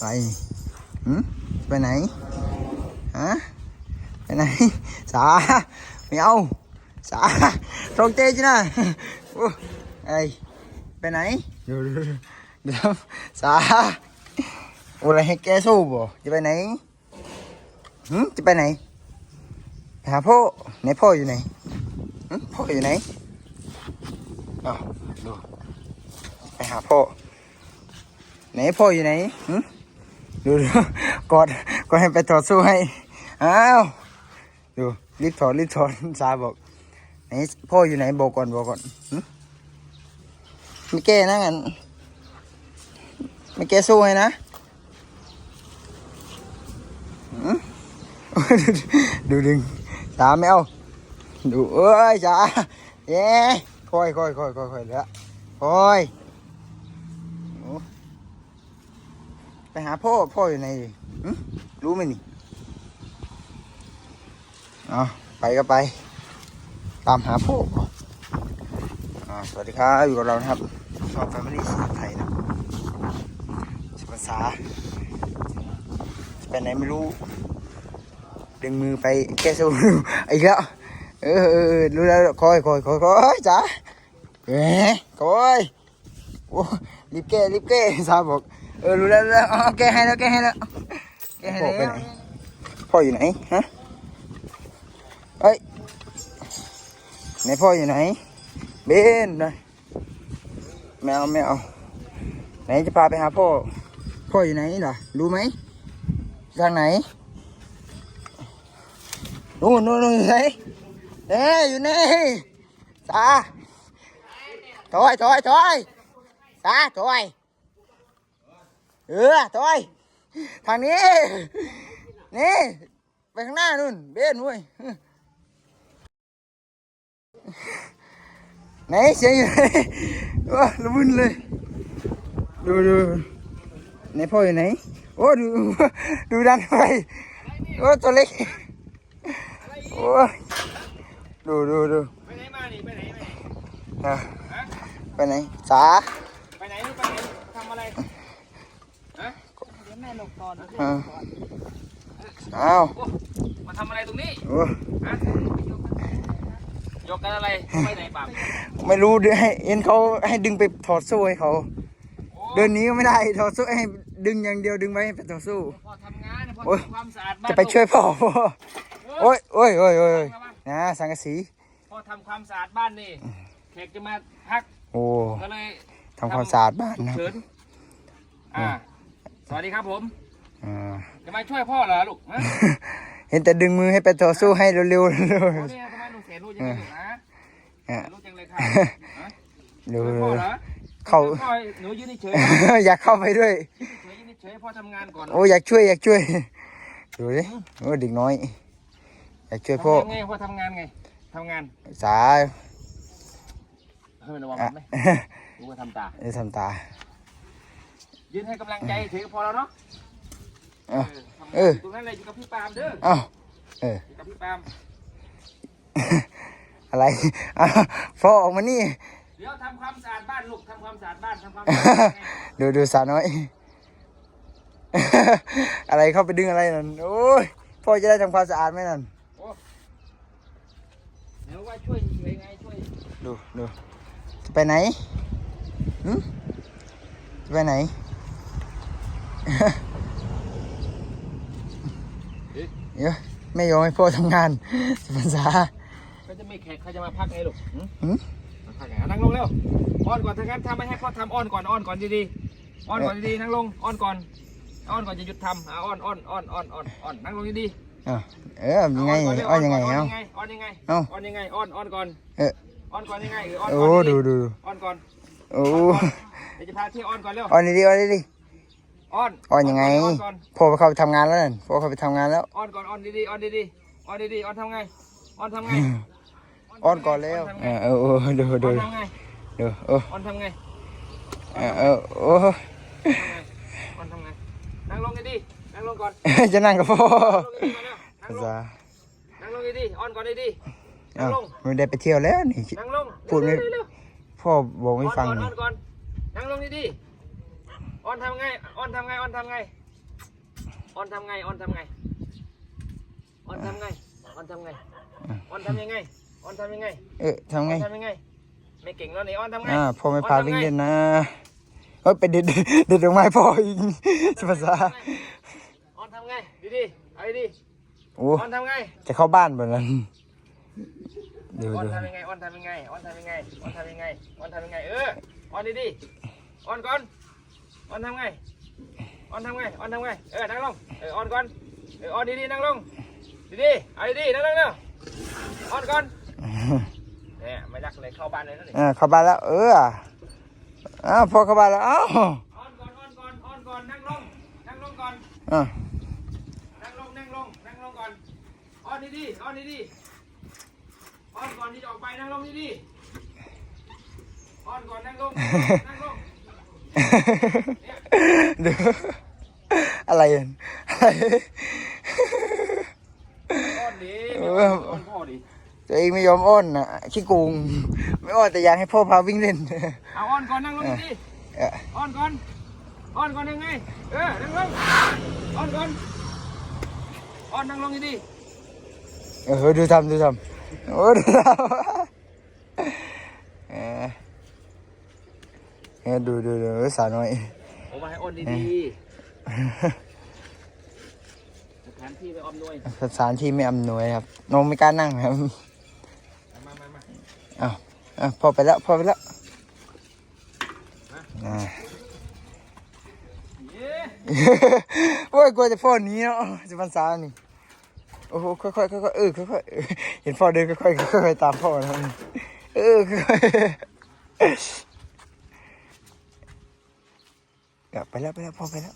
ไปหืมไปไหน ฮะ ไปไหน สา ไม่เอา สาตรงเตจนะโอ้ไอยไปไหนเดี๋ยวเดี๋ยวสาอะไรให้แกสู้บ่ จะไปไหนหืมจะไปไหน หาพ่อไหนพ่ออยู่ไหนพ่ออยู่ไหนอ้าวดูไปหาพ่อ ไหนพ่ออยู่ไหนดูดูกอดก็ให้ไปถอดสู้ให้ อ้าว ดูรีบถอดรีบถอดสาบอก ไหนพ่ออยู่ไหนบอกก่อนบอกก่อนไม่แก้นะงั้นไม่แก้สู้ให้นะดูดึงสาไม่เอาดูเอ้ยสาเย้ค่อยค่อยค่อยค่อยค่อยเหลือค่อยโอ้ไป หาพ่อ พ่ออยู่ไหนรู้ไหมนี่เอาไปก็ไป ตามหาพ่ออสวัสดีครับ อยู่กับเรานะครับชองแฟมิลี่สไทยนะสุภาษาจะไปไหนไม่รู้ ดึงมือไปแก้สูอีกแล้ว เออรู้แล้วคอยคอยคอยคอยจ้าเอ๊ะคอยโอ้รีบแก้รีบแก้สาบอก เออรู้แล้วรู้แล้วอ๋อแก้ให้แล้วแก้ให้แล้วแก้ให้แล้วพ่ออยู่ไหนฮะเอ้ยไหนพ่ออยู่ไหน เบนนะไม่เอาไม่เอาไหนจะพาไปหาพ่อ พ่ออยู่ไหนล่ะ รู้ไหมทางไหนนู่นนู่นนู่นอยู่ไหนเอ้ยอยู่นี่ตาถอยถอยถอยตาถอย เออถอยทางนี้ นี่ ไปข้างหน้านู่น เบนเว้ยไหนเสียงอยู่ไหนว้าละมุนเลย ดูดูไหนพ่ออยู่ไหน โอ้ดูดูดันไปโอ้ตัวเล็กโอ้ยดูดูดูไปไหนมานี่ไปไหนไปไหนอะฮะไปไหนสา ไปไหนไปไหนทำอะไรฮะ อ่าอ้าวโอ้มาทำอะไรตรงนี้โอ้ฮะยกกันอะไรไปไหนปากไม่รู้เดี๋ยวให้เอ็นเขาให้ดึงไปถอดโซ่ให้เขาเดินหนี้ก็ไม่ได้ถอดโซ่ให้ดึงอย่างเดียวดึงไว้ให้ไปถอดโซ่พอทำงานพอโอ้ย ทำความสะอาดบ้านจะไปช่วยพ่อพ่อโอ้ยโอ้ยโอ้ยโอ้ยโอ้ยนะสังกะสีพอทำความสะอาดบ้านนี่แขกจะมาพักโอ้ก็เลยทำความสะอาดบ้านนะเชิญอ่า สวัสดีครับผม อ่า จะมาช่วยพ่อเหรอลูกฮะเห็นแต่ดึงมือให้ไปถอดโซ่ให้เร็วๆเร็วโอ้เนี่ยทำไมหนูเสียรู้จังเลยลูกนะอะรู้จังเลยค่ะฮะเร็วช่วยพ่อเหรอเข้าพ่อหนูยืนเฉยอยากเข้าไปด้วยเฉยยืนเฉยพ่อทำงานก่อนโอ้อยากช่วยอยากช่วย ดูดิโอ้เด็กน้อย อยากช่วยพ่อ ทำงานไงพ่อทำงานไงทำงานสาเฮ้ยระวังอะมันไหมรู้ว่าทำตาได้ทำตา ยืนให้กำลังใจเฉยก็พอแล้วเนาะเอ้าทำเอออยู่ตรงนั้นเลยอยู่กับพี่ปาล์มเด้อเอ้าเอออยู่กับพี่ปาล์มอะไรอ้าวพ่อออกมานี่ เดี๋ยวทำความสะอาดบ้านลูกทำความสะอาดบ้านทำความสะอาดไงดูดูสาวน้อย อะไรเข้าไปดึงอะไรนั่นโอ้ยพ่อจะได้ทำความสะอาดไหมนั่นเดี๋ยวว่าช่วยเฉยไงช่วยดูดูจะไปไหนหึจะไปไหน เดี๋ยวไม่ยอมให้พ่อทำงานจะภาษาก็จะมีแขกเขาจะมาพักไงลูกหืมหืมมาพักไงอะนั่งลงเร็วอ้อนก่อนถ้างั้นถ้าไม่ให้พ่อทำอ้อนก่อนอ้อนก่อนดีๆอ้อนก่อนดีๆนั่งลงอ้อนก่อนอ้อนก่อนจะหยุดทำอะอ้อนอ้อนอ้อนอ้อนอ้อนอ้อนนั่งลงดีๆอ้าวเออยังไงก่นเร็วอ้อนยังไงอ้เอ้าอนยังไงเอ้าอ้อนยังไงอ้อนอ้อนก่อนเอ๊ะอ้อนก่อนยังไงเอออ้อนโอ้ก่อนดูดูอ้อนก่อนโอ้เดี๋ยวจะพาเที่ยวอ้อนก่อนเร็วอ้อนดีๆอ้อนดี อ่อนอ้อนยังไงพ่อเขาไปทำงานแล้วน่พ่อเขาไปทำงานแล้วอ่อนก่อนอ่อนดีๆอ่อนดีๆอ่อนดีๆอ่อนทำไงอ่อนทำไงอ่อนก่อนแล้วเออเออดูดูดูเอออ่อนทำไงเออเออโอ้อ่อนทำไงนั่งลงดีๆนั่งลงก่อนจะนั่งกับพ่อนั่งลงนั่งลงดีๆอ่อนก่อนดีๆนั่งลงไม่ได้ไปเที่ยวแล้วนี่นั่งลงพูดไม่พ่อบอกไม่ฟังนั่งลงดีๆ อ้อนทำไงอ้อนทำไงอ้อนทำไงอ้อนทำไงอ้อนทำไงอ้อนทำไงอ้อนทำไงอ้อนทำยังไงอ้อนทำยังไง เออทำไงอ้อนทำยังไง ไม่เก่งแล้วนี่อ้อนทำไงอ่าพ่อไม่พาอ้อนทำวิ่งไงเล่นนะเฮ้ยไปเด็ดเด็ดดอกไม้พ่ออีกภาษาอ้อนทำไงดีๆเอาดีโอ้ๆอ้อนทำไงจะเข้าบ้านหมดแล้วเดี๋ยวอ้อนดูทำยังไงอ้อนทำยังไงอ้อนทำยังไงอ้อนทำยังไงอ้อนทำยังไงเอออ้อนดีๆอ้อนก่อน อ้อนทำไงอ้อนทำไงอ้อนทำไงเออนั่งลงเอออ้อนก่อนเอออ้อนดีๆนั่งลงดีๆเอาดีๆนั่งลงเร็วอ้อนก่อนเนี่ยไม่รักเลยเข้าบ้านเลยนะนี่อ่าเข้าบ้านแล้วเอออ้าวพ่อเข้าบ้านแล้วอ้าวอ้อนก่อนอ้อนก่อนอ้อนก่อนนั่งลงนั่งลงก่อนอ่านั่งลงนั่งลงนั่งลงก่อนอ้อนดีๆอ้อนดีๆอ้อนก่อนที่จะออกไปนั่งลงดีๆอ้อนก่อนนั่งลงนั่งลง ดูอะไรอะอะไรอ้อนดิเออ้ออนพ่อดิตัวเองไม่ยอมอ้อนนะขี้โกงไม่อ้อนแต่อยากให้พ่อพาวิ่งเล่นเอาอ้อนก่อนนั่งลงดิเอออ้อนก่อนอ้อนก่อนยังไงเออนั่งลงอ้อนก่อนอ้อนนั่งลงดิเออดูทำดูทำโอ้ดูทำ เออเออดูดูดูสาวน้อย ผมมาให้อ้อนดีๆสถานที่ไปอ้อมหน่วยสถานที่ไม่อำนวยครับน้องไม่กล้านั่งครับมามามาอ้าวอ้าวพ่อไปแล้วพ่อไปแล้วอ่าเย้โอ้ยกลัวจะพ่อหนีเนาะจะพันษานี่โอ้โหค่อยๆค่อยๆเออค่อยๆเออเห็นพ่อเดินค่อยๆค่อยๆตามพ่อนะเออค่อยๆเดี๋ยว ไปแล้วไปแล้วพ่อไปแล้ว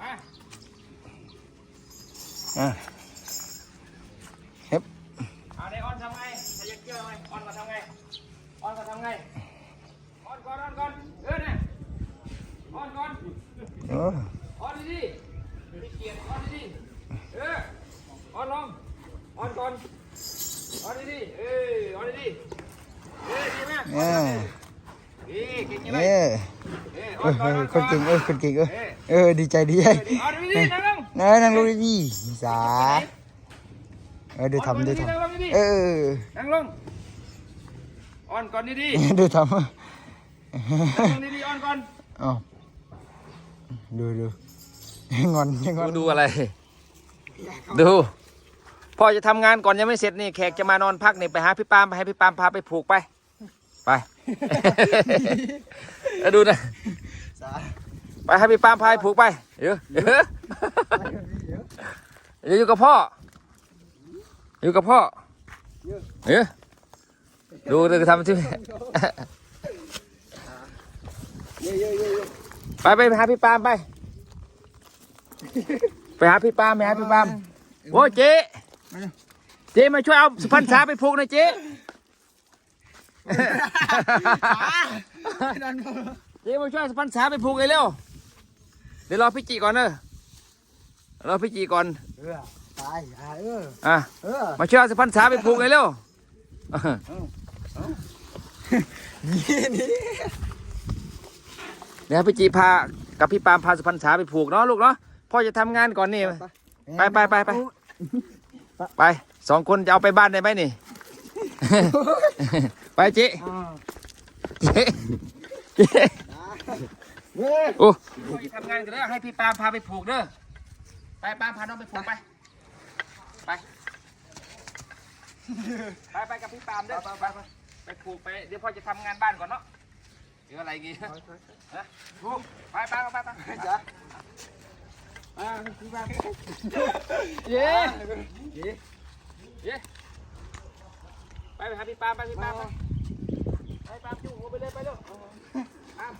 มาอ่าเอาได้อ้อนทำไงถ้าอยากเกี่ยวไงอ้อนก็ทำไงอ้อนก็ทำไงอ้อนก่อนอ้อนก่อนเออเนี่ยอ้อนก่อนโอ้อ้อนดีๆพี่เกียรติอ้อนดีๆเอออ้อนลงอ้อนก่อนอ้อนดีๆเอออ้อนดีๆเออดีไหมอ่าดีเก่งยังไง เออเออเออ้ออนก่อนอ้อนคก่อนนเก่งเออคนเก่งเออเออดีใจดีใจอ้อนดีๆนั่งลงนั่งนั่งลงดีๆสาเออดูทำดูทนั่งลงดีำเออๆนั่งลงอ้อนก่อนดีดูทำๆนั่งลงดีๆอ้อนก่อนอ๋อดูดูงอนยังงอนดูอะไร ดูพ่อจะทำงานก่อนยังไม่เสร็จนี่แขกจะมานอนพักนี่ไปหาพี่ปามไปให้พี่ปามพาไปผูกไป ไป แล้วดูนะสาไปให้พี่ปามพาไปผูกไปเดี๋ยวเดี๋ยวเดี๋ยวอยู่กับพ่อ อยู่กับพ่อเดี๋ยวดูดูทำที่เยอะเยอะเยอะเยอะไปไปหาพี่ปามไป ไปหาพี่ปามไปหาพี่ปามโอ้เจ๊เจ๊มาช่วยเอาสุพรรณษาไปผูกหน่อยเจ๊ เจ๊มาช่วยสุพรรณษาไปผูกเลยเร็ว เดี๋ยวรอพี่จีก่อนเนอะรอพี่จีก่อน เออตายอ่าเอออะเออมาช่วยเอาสุพรรณษาไปผูกเลยเร็วนี่นี่เดี๋ยวให้พี่จีพากับพี่ปามพาสุพรรณษาไปผูกเนาะลูกเนาะพ่อจะทำงานก่อนนี่ไปไปไปไปไปสองคนจะเอาไปบ้านได้ไหมนี่ ไปเจ๊อ่าเจ๊เจ๊เว้ยโอ้ทำงานกันเด้อให้พี่ปามพาไปผูกเด้อไปปามพาน้องไปผูกไป ไป ไปไปกับพี่ปามเด้อไปไปไปไปผูกไปเดี๋ยวพ่อจะทำงานบ้านก่อนเนาะเดี๋ยวอะไรงี้ฮะผูกไปไปไปไปไปจ้ะอ่าพี่บ้านเย้เย้เย้ ไปไปหาพี่ปาไปพี่ปาไปไปปาจุ่มหัวไปเลยไปเร็วปาม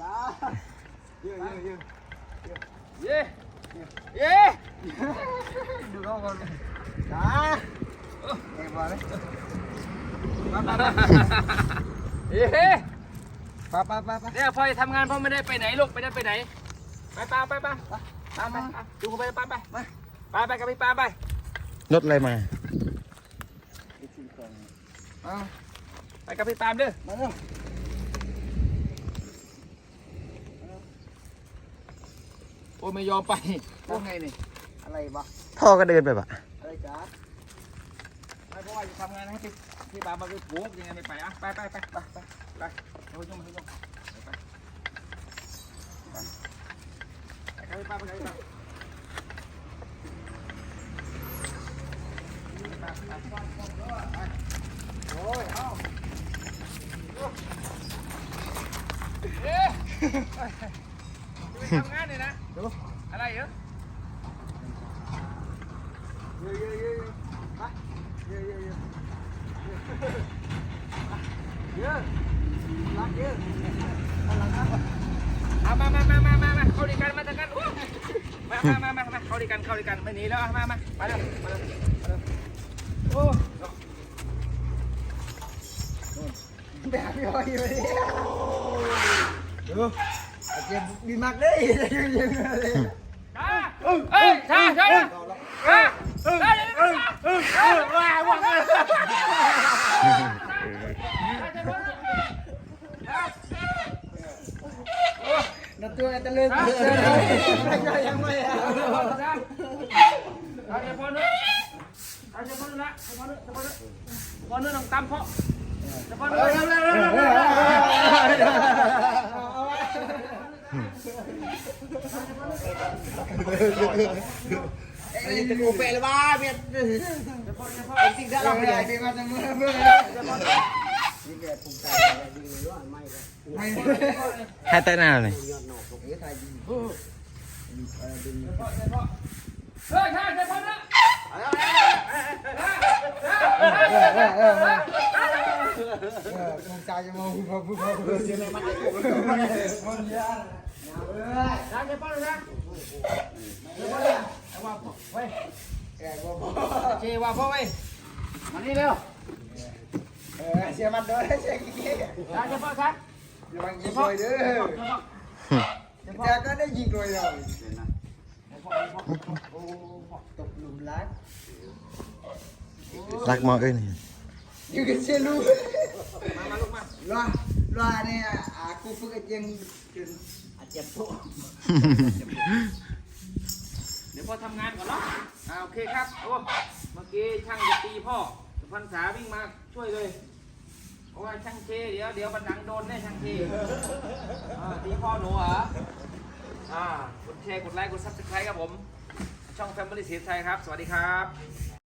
จ้าเยอะเยอะเยอะเย้เย้ดูน้องก่อนจ้าเอ็งมาเลยเย้ไปไปไปไปเนี่ยพ่อจะทำงานพ่อไม่ได้ไปไหนลูกไม่ได้ไปไหนไปไปไปไปไปไปไปดูเขาไปไปไปไปไปไปกับพี่ปาไปรถอะไรมา เอาไปกับพี่ปามเด้อมาเร็วโอ้ไม่ยอมไปว่าไงนี่อะไรวะพ่อก็เดินไปปะอะไรจ้าไม่เพราะว่าจะทำงานให้พี่พี่ปามมาไปปลูกยังไงไม่ไปอะไปไปไปไปไปไปเดี๋ยวยุ่งยุ่งยุ่งไปไปไปกับพี่ปามไปกับพี่ปามโอ้ยเอาเอ๊ะจะ ไปทำงานเนี่ยนะ อะไรเหรอเยอะเยอะเยอะเยอะเยอะเยอะเยอะรักเยอะเอาหลังครับเอามามามามามามาเข้าด้วยกันมาทางกันมามามามามาเข้าด้วยกันเข้าด้วยกันไม่หนีแล้วมามามาเร็วมาเร็วมาเร็วโอ้แบบย่อยอยเลย เออเจ็บดีมากเลยเยอะเยอะเลยช้าเอ้ยช้าช้าช้าช้าช้าช้าช้าว้าวว้นัดตัวกันเลยยังไม่เอาเอาเฉพาะเนื้อเอาเฉพาะเนื้อละเฉพาะเนื้อเฉพาะเนื้อเฉพาะเนื้อต้องตำเพาะเฉพาะเนื้อไอ้ตะกูเปะเลยบ้าเมียไอ้สิ่งที่เราไม่ได้เป็นมาจากเมื่อเมื่อนี่แกภูมิใจดีเลยว่าไม่ไม่ให้น้าเลยเอ้ยไทยดีเฮ้ยช้าเฉพาะเนื้อภูมิใจจะมองภูมิภูมิภูมิเสียงมันมันมันยาก ช้าเฉพาะเนื้อแกบอกเจว่าพ่อเว้ยมา นี่เร็วเออเสียมันด้วยเสียกี่เกี้ยช้าเฉพาะช้าอย่าบังยิงเลยเด้อแเลยเลยโอ้ตกหลุมรักรักหมอเอ้ยนี่อยู่กับเสียลูกมามาลูกมารอรอเนี่ย aku ฝึกยังจนอาจจะโตเดี๋ยวพ่อทำงานก่อนเนาะอ่าโอเคครับโอ้เมื่อกี้ช่างจะตีพ่อสุพรรณษาวิ่งมาช่วยเลยเพราะว่าช่างเชเดี๋ยวเดี๋ยวบันดังโดนแน่ช่างเชอ่าตีพ่อหนูเหรออ่ากดแชร์กดไลค์กดซับสไครต์ครับผม ช่อง Family เสียไทยครับ สวัสดีครับ